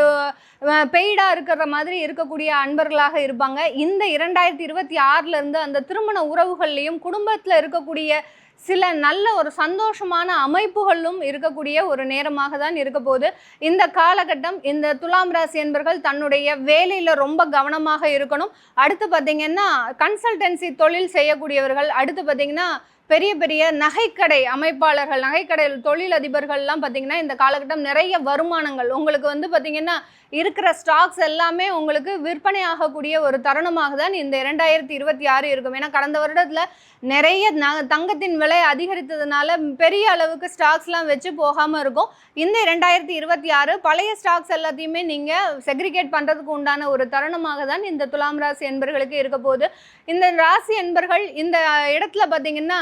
பெய்டாக இருக்கிற மாதிரி இருக்கக்கூடிய அன்பர்களாக இருப்பாங்க. இந்த இரண்டாயிரத்தி இருபத்தி ஆறிலிருந்து அந்த திருமண உறவுகள்லையும் குடும்பத்தில் இருக்கக்கூடிய சில நல்ல ஒரு சந்தோஷமான அமைப்புகளும் இருக்கக்கூடிய ஒரு நேரமாக தான் இருக்க போகுது. இந்த காலகட்டம் இந்த துலாம் ராசி என்பர்கள் தன்னுடைய வேலையில் ரொம்ப கவனமாக இருக்கணும். அடுத்து பார்த்திங்கன்னா கன்சல்டன்சி தொழில் செய்யக்கூடியவர்கள் அடுத்து பார்த்தீங்கன்னா பெரிய பெரிய நகைக்கடை அமைப்பாளர்கள் நகைக்கடை தொழிலதிபர்கள்லாம் பார்த்தீங்கன்னா இந்த காலகட்டம் நிறைய வருமானங்கள் உங்களுக்கு வந்து பார்த்தீங்கன்னா இருக்கிற ஸ்டாக்ஸ் எல்லாமே உங்களுக்கு விற்பனை ஆகக்கூடிய ஒரு தருணமாக தான் இந்த இரண்டாயிரத்தி இருபத்தி ஆறு இருக்கும். ஏன்னா கடந்த வருடத்தில் நிறைய ந தங்கத்தின் விலை அதிகரித்ததுனால பெரிய அளவுக்கு ஸ்டாக்ஸ்லாம் வச்சு போகாமல் இருக்கும். இந்த இரண்டாயிரத்தி இருபத்தி ஆறு பழைய ஸ்டாக்ஸ் எல்லாத்தையுமே நீங்கள் செக்ரிகேட் பண்ணுறதுக்கு உண்டான ஒரு தருணமாக தான் இந்த துலாம் ராசி என்பர்களுக்கு இருக்க போகுது. இந்த ராசி என்பர்கள் இந்த இடத்துல பார்த்தீங்கன்னா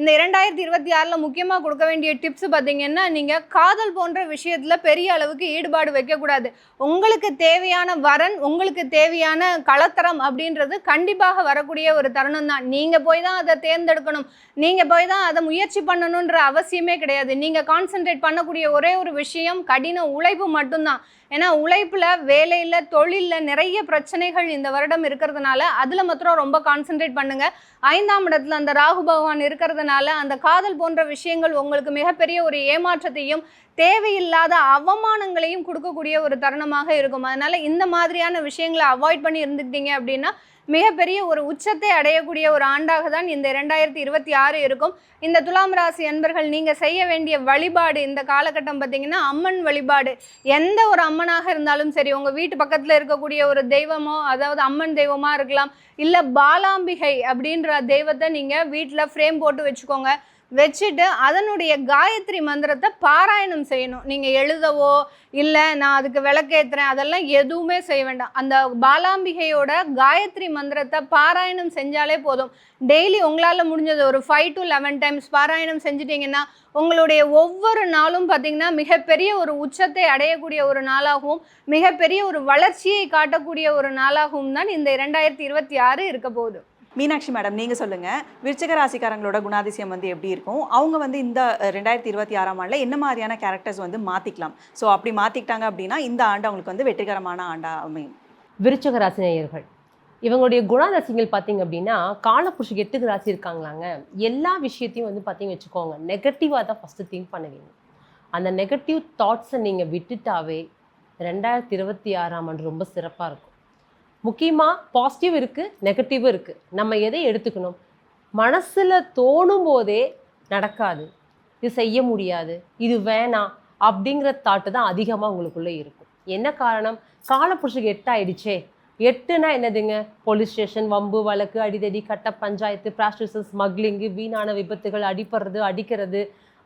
இந்த இரண்டாயிரத்தி இருபத்தி ஆறில் முக்கியமாக கொடுக்க வேண்டிய டிப்ஸ் பார்த்தீங்கன்னா நீங்கள் காதல் போன்ற விஷயத்தில் பெரிய அளவுக்கு ஈடுபாடு வைக்கக்கூடாது. உங்களுக்கு தேவையான வரன் உங்களுக்கு தேவையான கலத்தரம் அப்படின்றது கண்டிப்பாக வரக்கூடிய ஒரு தருணம் தான் நீங்கள் போய் தான் அதை தேர்ந்தெடுக்கணும். நீங்கள் போய் தான் அதை முயற்சி பண்ணணுன்ற அவசியமே கிடையாது. நீங்கள் கான்சென்ட்ரேட் பண்ணக்கூடிய ஒரே ஒரு விஷயம் கடின உழைப்பு மட்டும்தான். ஏன்னா உழைப்பில் வேலையில் தொழிலில் நிறைய பிரச்சனைகள் இந்த வருடம் இருக்கிறதுனால அதில் மாத்திரம் ரொம்ப கான்சென்ட்ரேட் பண்ணுங்கள் ஐந்தாம் இடத்துல அந்த ராகு பகவான் இருக்கிறதுனால அந்த காதல் போன்ற விஷயங்கள் உங்களுக்கு மிகப்பெரிய ஒரு ஏமாற்றத்தையும் தேவையில்லாத அவமானங்களையும் கொடுக்கக்கூடிய ஒரு தருணமாக இருக்கும். அதனால இந்த மாதிரியான விஷயங்களை அவாய்ட் பண்ணி இருந்துக்கிட்டீங்க அப்படின்னா மிகப்பெரிய ஒரு உச்சத்தை அடையக்கூடிய ஒரு ஆண்டாக தான் இந்த இரண்டாயிரத்தி இருபத்தி ஆறு இருக்கும். இந்த துலாம் ராசி அன்பர்கள் நீங்கள் செய்ய வேண்டிய வழிபாடு இந்த காலகட்டம் பார்த்தீங்கன்னா அம்மன் வழிபாடு. எந்த ஒரு அம்மனாக இருந்தாலும் சரி உங்கள் வீட்டு பக்கத்தில் இருக்கக்கூடிய ஒரு தெய்வமோ அதாவது அம்மன் தெய்வமாக இருக்கலாம் இல்லை பாலாம்பிகை அப்படின்ற தெய்வத்தை நீங்கள் வீட்டில் ஃப்ரேம் போட்டு வச்சுக்கோங்க. வச்சுட்டு அதனுடைய காயத்ரி மந்திரத்தை பாராயணம் செய்யணும். நீங்கள் எழுதவோ இல்லை நான் அதுக்கு விளக்கேத்துறேன் அதெல்லாம் எதுவுமே செய்ய வேண்டாம். அந்த பாலாம்பிகையோட காயத்ரி மந்திரத்தை பாராயணம் செஞ்சாலே போதும். டெய்லி உங்களால் முடிஞ்சது ஒரு ஃபைவ் டு லெவன் டைம்ஸ் பாராயணம் செஞ்சிட்டிங்கன்னா உங்களுடைய ஒவ்வொரு நாளும் பார்த்தீங்கன்னா மிகப்பெரிய ஒரு உச்சத்தை அடையக்கூடிய ஒரு நாளாகவும் மிகப்பெரிய ஒரு வளர்ச்சியை காட்டக்கூடிய ஒரு நாளாகவும் தான் இந்த இரண்டாயிரத்தி இருபத்தி ஆறு இருக்க போகுது. மீனாட்சி மேடம் நீங்க சொல்லுங்க. விருச்சக ராசிக்காரங்களோட குணாதிசயம் வந்து எப்படி இருக்கும்? அவங்க வந்து இந்த ரெண்டாயிரத்தி இருபத்தி ஆறாம் ஆண்டுல என்ன மாதிரியான கேரக்டர்ஸ் வந்து மாத்திக்கலாம்? ஸோ அப்படி மாத்திக்கிட்டாங்க அப்படின்னா இந்த ஆண்டு அவங்களுக்கு வந்து வெற்றிகரமான ஆண்டா அமையும். விருச்சக ராசி நேயர்கள் இவங்களுடைய குணாதசிங்கள் பார்த்தீங்க அப்படின்னா காலப்புருஷுக்கு எட்டுக்கு ராசி இருக்காங்களாங்க. எல்லா விஷயத்தையும் வந்து பார்த்தீங்க வச்சுக்கோங்க நெகட்டிவாக தான் ஃபஸ்ட்டு திங்க் பண்ணுவீங்க. அந்த நெகட்டிவ் தாட்ஸை நீங்கள் விட்டுட்டாவே ரெண்டாயிரத்தி இருபத்தி ஆறாம் ஆண்டு ரொம்ப சிறப்பாக இருக்கும். முக்கியமாக பாசிட்டிவ் இருக்குது நெகட்டிவும் இருக்குது நம்ம எதை எடுத்துக்கணும்? மனசில் தோணும் போதே நடக்காது. இது செய்ய முடியாது. இது வேணாம். அப்படிங்கிற தாட்டு தான் அதிகமாக உங்களுக்குள்ளே இருக்கும். என்ன காரணம்? காலப்புருஷுக்கு எட்டாயிடுச்சே. எட்டுனா என்னதுங்க? போலீஸ் ஸ்டேஷன் வம்பு வழக்கு அடிதடி கட்ட பஞ்சாயத்து பிராஸ்டிசஸ் ஸ்மக்லிங்கு வீணான விபத்துகள் அடிப்படுறது அடிக்கிறது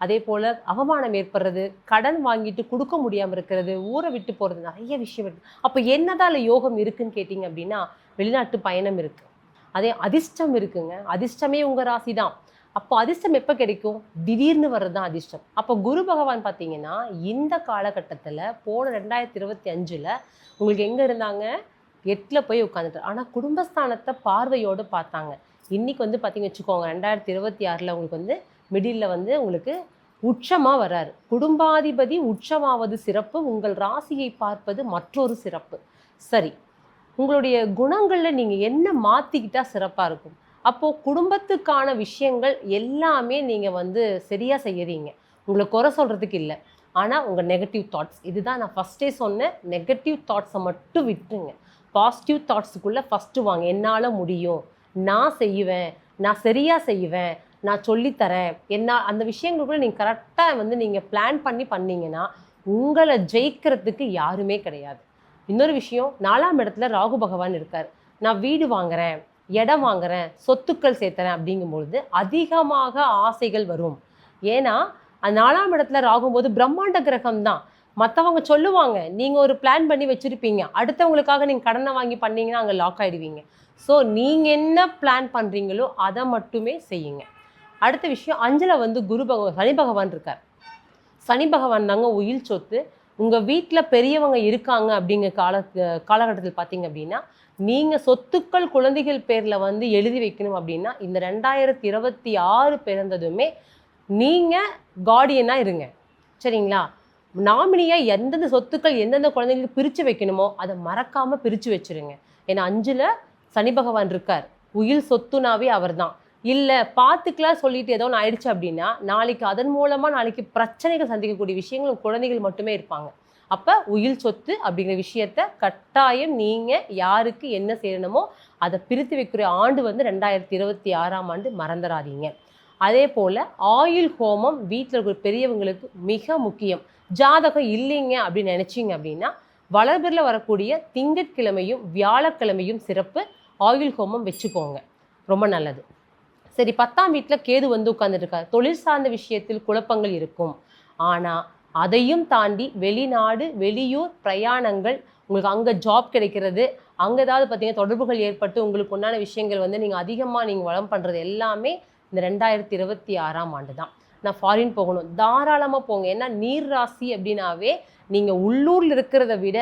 அதே போல் அவமானம் ஏற்படுறது கடன் வாங்கிட்டு கொடுக்க முடியாமல் இருக்கிறது ஊரை விட்டு போகிறது நிறைய விஷயம் இருக்குது அப்போ என்னதான் அதில் யோகம் இருக்குன்னு கேட்டிங்க அப்படின்னா வெளிநாட்டு பயணம் இருக்குது அதே அதிர்ஷ்டம் இருக்குங்க. அதிர்ஷ்டமே உங்கள் ராசி தான் அப்போ அதிர்ஷ்டம் எப்போ கிடைக்கும்? திடீர்னு வர்றது தான் அதிர்ஷ்டம். அப்போ குரு பகவான் பார்த்தீங்கன்னா இந்த காலகட்டத்தில் போன ரெண்டாயிரத்தி இருபத்தி அஞ்சில் உங்களுக்கு எங்கே இருந்தாங்க? எட்டில் போய் உட்காந்துட்டு ஆனால் குடும்பஸ்தானத்தை பார்வையோடு பார்த்தாங்க. இன்றைக்கி வந்து பார்த்திங்க வச்சுக்கோங்க ரெண்டாயிரத்தி இருபத்தி ஆறில் உங்களுக்கு வந்து மிடில் வந்து உங்களுக்கு உச்சமாக வராரு குடும்பாதிபதி உச்சமாவது சிறப்பு உங்கள் ராசியை பார்ப்பது மற்றொரு சிறப்பு. சரி உங்களுடைய குணங்களில் நீங்கள் என்ன மாற்றிக்கிட்டால் சிறப்பாக இருக்கும்? அப்போது குடும்பத்துக்கான விஷயங்கள் எல்லாமே நீங்கள் வந்து சரியாக செய்யறீங்க. உங்களை குறை சொல்கிறதுக்கு இல்லை. ஆனால் உங்கள் நெகட்டிவ் தாட்ஸ் இதுதான் நான் ஃபஸ்ட்டே சொன்னேன். நெகட்டிவ் தாட்ஸை மட்டும் விட்டுருங்க. பாசிட்டிவ் தாட்ஸுக்குள்ளே ஃபஸ்ட்டு வாங்க. என்னால் முடியும். நான் செய்வேன். நான் சரியாக செய்வேன். நான் சொல்லித்தரேன். என்ன அந்த விஷயங்களுக்குள்ள நீங்கள் கரெக்டாக வந்து நீங்கள் பிளான் பண்ணி பண்ணீங்கன்னா உங்களை ஜெயிக்கிறதுக்கு யாருமே கிடையாது. இன்னொரு விஷயம் நாலாம் இடத்துல ராகு பகவான் இருக்கார். நான் வீடு வாங்குறேன் இடம் வாங்குறேன் சொத்துக்கள் சேர்த்துறேன் அப்படிங்கும்பொழுது அதிகமாக ஆசைகள் வரும். ஏன்னா அந்த நாலாம் இடத்துல ராகும்போது பிரம்மாண்ட கிரகம் தான். மற்றவங்க சொல்லுவாங்க நீங்கள் ஒரு பிளான் பண்ணி வச்சுருப்பீங்க. அடுத்தவங்களுக்காக நீங்கள் கடனை வாங்கி பண்ணீங்கன்னா அங்கே லாக் ஆகிடுவீங்க ஸோ நீங்கள் என்ன பிளான் பண்ணுறீங்களோ அதை மட்டுமே செய்யுங்க. அடுத்த விஷயம் அஞ்சில் வந்து குரு பகவான் சனி பகவான் இருக்கார். சனி பகவான் தாங்க உயில் சொத்து. உங்கள் வீட்டில் பெரியவங்க இருக்காங்க அப்படிங்கிற கால காலகட்டத்தில் பார்த்தீங்க அப்படின்னா நீங்கள் சொத்துக்கள் குழந்தைகள் பேரில் வந்து எழுதி வைக்கணும் அப்படின்னா இந்த ரெண்டாயிரத்தி இருபத்தி ஆறு பிறந்ததுமே நீங்கள் கார்டியனாக இருங்க. சரிங்களா? நாமினியாக எந்தெந்த சொத்துக்கள் எந்தெந்த குழந்தைங்களுக்கு பிரித்து வைக்கணுமோ அதை மறக்காமல் பிரித்து வச்சிருங்க. ஏன்னா அஞ்சில் சனி பகவான் இருக்கார். உயில் சொத்துனாவே அவர்தான். இல்லை பார்த்துக்கலாம் சொல்லிட்டு ஏதோ ஒன்று ஆயிடுச்சு அப்படின்னா நாளைக்கு அதன் மூலமாக நாளைக்கு பிரச்சனைகள் சந்திக்கக்கூடிய விஷயங்கள் குழந்தைகள் மட்டுமே இருப்பாங்க. அப்போ உயில் சொத்து அப்படிங்கிற விஷயத்த கட்டாயம் நீங்கள் யாருக்கு என்ன செய்யணுமோ அதை பிரித்து வைக்கிற ஆண்டு வந்து ரெண்டாயிரத்தி இருபத்தி ஆறாம் ஆண்டு மறந்துடாதீங்க. அதே போல் ஆயுள் ஹோமம் வீட்டில் இருக்கிற பெரியவங்களுக்கு மிக முக்கியம். ஜாதகம் இல்லைங்க அப்படின்னு நினச்சிங்க அப்படின்னா வளர்பிரில் வரக்கூடிய திங்கட்கிழமையும் வியாழக்கிழமையும் சிறப்பு ஆயுள் ஹோமம் வச்சுக்கோங்க. ரொம்ப நல்லது. சரி பத்தாம் வீட்டில் கேது வந்து உட்காந்துருக்காரு தொழில் சார்ந்த விஷயத்தில் குழப்பங்கள் இருக்கும். ஆனால் அதையும் தாண்டி வெளிநாடு வெளியூர் பிரயாணங்கள் உங்களுக்கு அங்கே ஜாப் கிடைக்கிறது அங்கே ஏதாவது பார்த்தீங்கன்னா தொடர்புகள் ஏற்பட்டு உங்களுக்கு உண்டான விஷயங்கள் வந்து நீங்கள் அதிகமாக நீங்கள் வளம் பண்ணுறது எல்லாமே இந்த ரெண்டாயிரத்தி இருபத்தி ஆறாம் ஆண்டு தான் நான் ஃபாரின் போகணும். தாராளமாக போங்க. ஏன்னா நீர் ராசி அப்படின்னாவே நீங்கள் உள்ளூரில் இருக்கிறத விட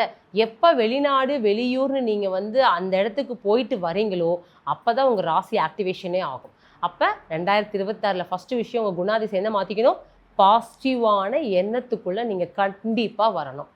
எப்போ வெளிநாடு வெளியூர்னு நீங்கள் வந்து அந்த இடத்துக்கு போயிட்டு வரீங்களோ அப்போ தான் உங்கள் ராசி ஆக்டிவேஷனே ஆகும். அப்போ ரெண்டாயிரத்தி இருபத்தாறில் ஃபஸ்ட்டு விஷயம் உங்கள் குணாதிசயம் என்ன மாற்றிக்கணும் பாசிட்டிவான எண்ணத்துக்குள்ளே நீங்கள் கண்டிப்பாக வரணும்.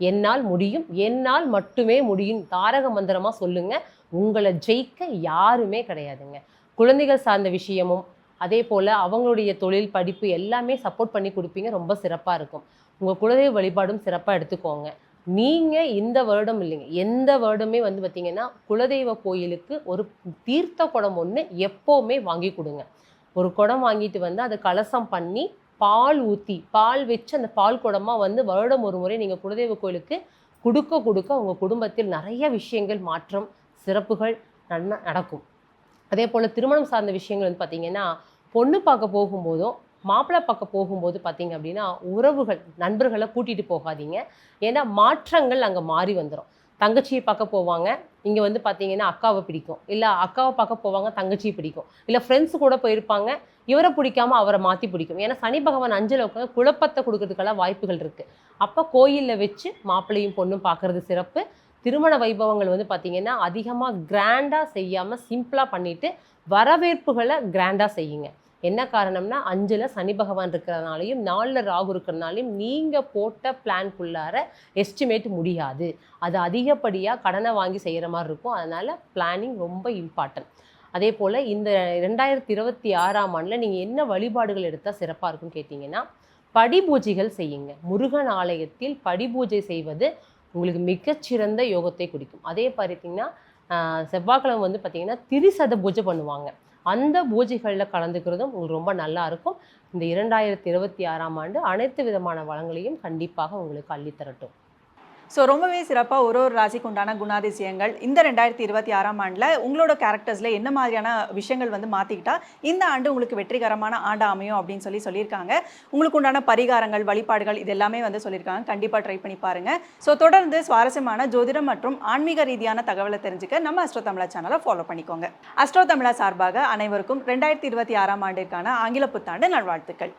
என்னால் முடியும். என்னால் மட்டுமே முடியும். தாரக மந்திரமாக சொல்லுங்கள் உங்களை ஜெயிக்க யாருமே கிடையாதுங்க. குழந்தைகள் சார்ந்த விஷயமும் அதே போல் அவங்களுடைய தொழில் படிப்பு எல்லாமே சப்போர்ட் பண்ணி கொடுப்பீங்க. ரொம்ப சிறப்பாக இருக்கும். உங்கள் குலதெய்வ வழிபாடும் சிறப்பாக எடுத்துக்கோங்க. நீங்கள் இந்த வருடம் இல்லைங்க. எந்த வருடமே வந்து பார்த்தீங்கன்னா குலதெய்வ கோயிலுக்கு ஒரு தீர்த்த குடம் ஒன்று எப்போவுமே வாங்கி கொடுங்க. ஒரு குடம் வாங்கிட்டு வந்து அதை கலசம் பண்ணி பால் ஊற்றி பால் வச்சு அந்த பால் குடமாக வந்து வருடம் ஒரு முறை நீங்கள் குலதெய்வ கோயிலுக்கு கொடுக்க கொடுக்க உங்கள் குடும்பத்தில் நிறைய விஷயங்கள் மாற்றம் சிறப்புகள் நன்னா நடக்கும். அதே போல் திருமணம் சார்ந்த விஷயங்கள் வந்து பார்த்திங்கன்னா பொண்ணு பார்க்க போகும்போதும் மாப்பிள்ளை பார்க்க போகும்போது பார்த்தீங்க அப்படின்னா உறவுகள் நண்பர்களை கூட்டிகிட்டு போகாதீங்க. ஏன்னா மாற்றங்கள் அங்கே மாறி வந்துடும் தங்கச்சியை பார்க்க போவாங்க. இங்கே வந்து பார்த்தீங்கன்னா அக்காவை பிடிக்கும். இல்லை அக்காவை பார்க்க போவாங்க தங்கச்சியை பிடிக்கும். இல்லை ஃப்ரெண்ட்ஸ் கூட போயிருப்பாங்க. இவரை பிடிக்காம அவரை மாற்றி பிடிக்கும். ஏன்னா சனி பகவான் அஞ்சில் உட்காந்து குழப்பத்தை கொடுக்கறதுக்கெல்லாம் வாய்ப்புகள் இருக்குது அப்போ கோயிலில் வச்சு மாப்பிள்ளையும் பொண்ணும் பார்க்கறது சிறப்பு. திருமண வைபவங்கள் வந்து பார்த்திங்கன்னா அதிகமாக கிராண்டாக செய்யாமல் சிம்பிளாக பண்ணிவிட்டு வரவேற்புகளை கிராண்டாக செய்யுங்க. என்ன காரணம்னா அஞ்சில் சனி பகவான் இருக்கிறதுனாலையும் நாலில் ராகு இருக்கிறனாலையும் நீங்கள் போட்ட பிளான்குள்ளார எஸ்டிமேட் முடியாது. அது அதிகப்படியாக கடனை வாங்கி செய்கிற மாதிரி இருக்கும். அதனால் பிளானிங் ரொம்ப இம்பார்ட்டன்ட் அதே போல் இந்த ரெண்டாயிரத்தி இருபத்தி ஆறாம் ஆண்டில் நீங்கள் என்ன வழிபாடுகள் எடுத்தால் சிறப்பாக இருக்கும்னு கேட்டிங்கன்னா படிபூஜைகள் செய்யுங்க. முருகன் ஆலயத்தில் படிபூஜை செய்வது உங்களுக்கு மிகச்சிறந்த யோகத்தை குடிக்கும். அதே பார்த்தீங்கன்னா செவ்வாய்க்கிழமை வந்து பார்த்தீங்கன்னா திரிசத பூஜை பண்ணுவாங்க. அந்த பூஜைகளில் கலந்துக்கிறதும் உங்களுக்கு ரொம்ப நல்லா இருக்கும். இந்த இரண்டாயிரத்தி இருபத்தி ஆறாம் ஆண்டு அனைத்து விதமான வளங்களையும் கண்டிப்பாக உங்களுக்கு அள்ளித்தரட்டும். ஸோ ரொம்பவே சிறப்பாக ஒரு ஒரு ராசிக்கு உண்டான குணாதிசயங்கள். இந்த ரெண்டாயிரத்தி இருபத்தி ஆறாம் ஆண்டில் உங்களோட கேரக்டர்ஸில் என்ன மாதிரியான விஷயங்கள் வந்து மாற்றிக்கிட்டா இந்த ஆண்டு உங்களுக்கு வெற்றிகரமான ஆண்டு அமையும் அப்படின்னு சொல்லி சொல்லியிருக்காங்க. உங்களுக்கு உண்டான பரிகாரங்கள் வழிபாடுகள் இது எல்லாமே வந்து சொல்லியிருக்காங்க. கண்டிப்பாக ட்ரை பண்ணி பாருங்க. ஸோ தொடர்ந்து சுவாரஸ்யமான ஜோதிடம் மற்றும் ஆன்மீக ரீதியான தகவலை தெரிஞ்சுக்க நம்ம அஸ்ட்ரோ தமிழா சேனலை ஃபாலோ பண்ணிக்கோங்க. அஸ்ட்ரோ தமிழா சார்பாக அனைவருக்கும் ரெண்டாயிரத்தி இருபத்தி ஆறாம் ஆண்டிற்கான ஆங்கில புத்தாண்டு நல்வாழ்த்துக்கள்.